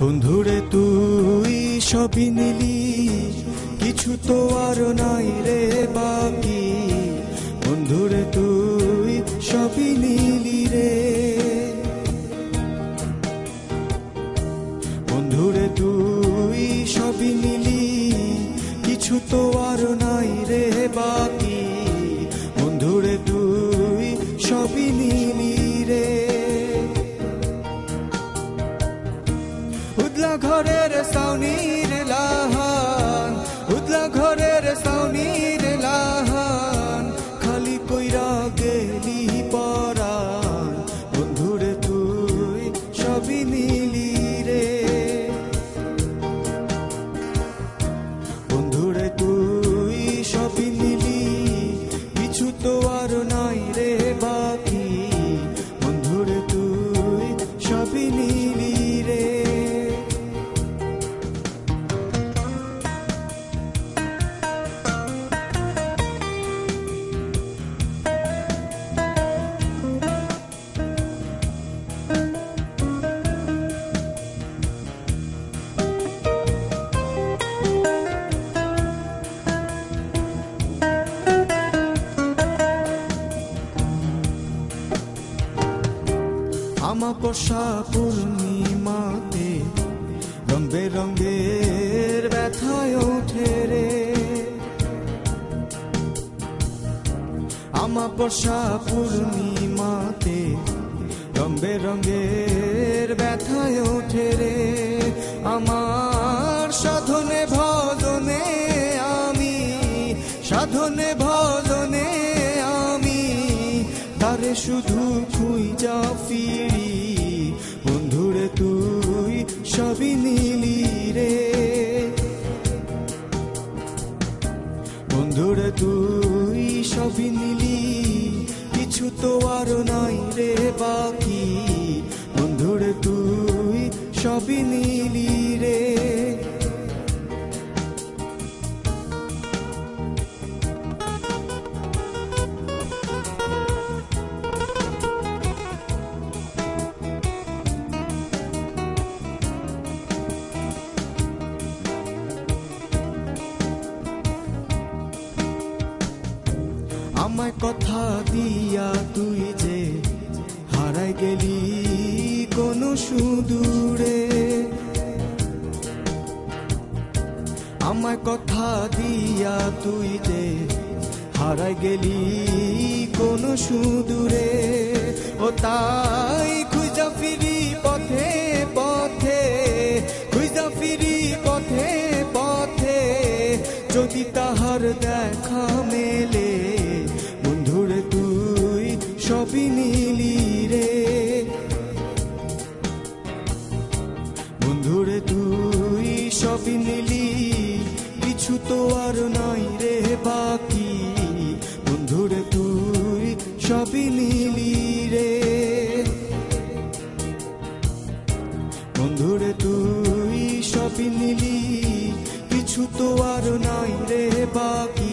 বন্ধুরে, তুই সবই নিলি। কিছু তো আর নাই রে বাকি। বন্ধুরে, তুই সবই নিলি রে। বন্ধুরে, তুই সবই নিলি। কিছু তো আর উদলা ঘরের সাউনির লাহান, উদলা ঘরের সাউনির লাহান, খালি কইরা গেলি পরান বন্ধুরে তুই সবই নিলি রে। বন্ধুরে তুই সবই নিলি কিছু তো আর আমা বর্ষা পূর্ণিমাতে রং বেরঙ্গের ব্যথায় ওঠে রে। আমা বর্ষা পূর্ণিমাতে রং বেরঙ্গের ব্যথায় ওঠে রে। আমার তারে শুধু খুঁজা ফিরি। বন্ধুরে, তুই সবই নিলি রে। বন্ধুরে, তুই সবই নিলি। কিছু তো আর নাই রে বাকি। বন্ধুরে, তুই সবই নিলি রে। আমায় কথা দিয়া তুই যে হারাই গেলি কোন সুদূরে। আমায় কথা দিয়া তুই যে হারাই গেলি কোন সুদূরে। ও তাই খুঁজা ফিরি পথে পথে, খুঁজা ফিরি পথে পথে। যদি তাহার দেখা মেলে সবই নিলি রে। বন্ধুরে, তুই সবই নিলি কিছু তো আর নাই রে বাকি। বন্ধুরে, তুই সবই নিলি রে। বন্ধুরে, তুই সবই নিলি কিছু তো আর নাই রে বাকি।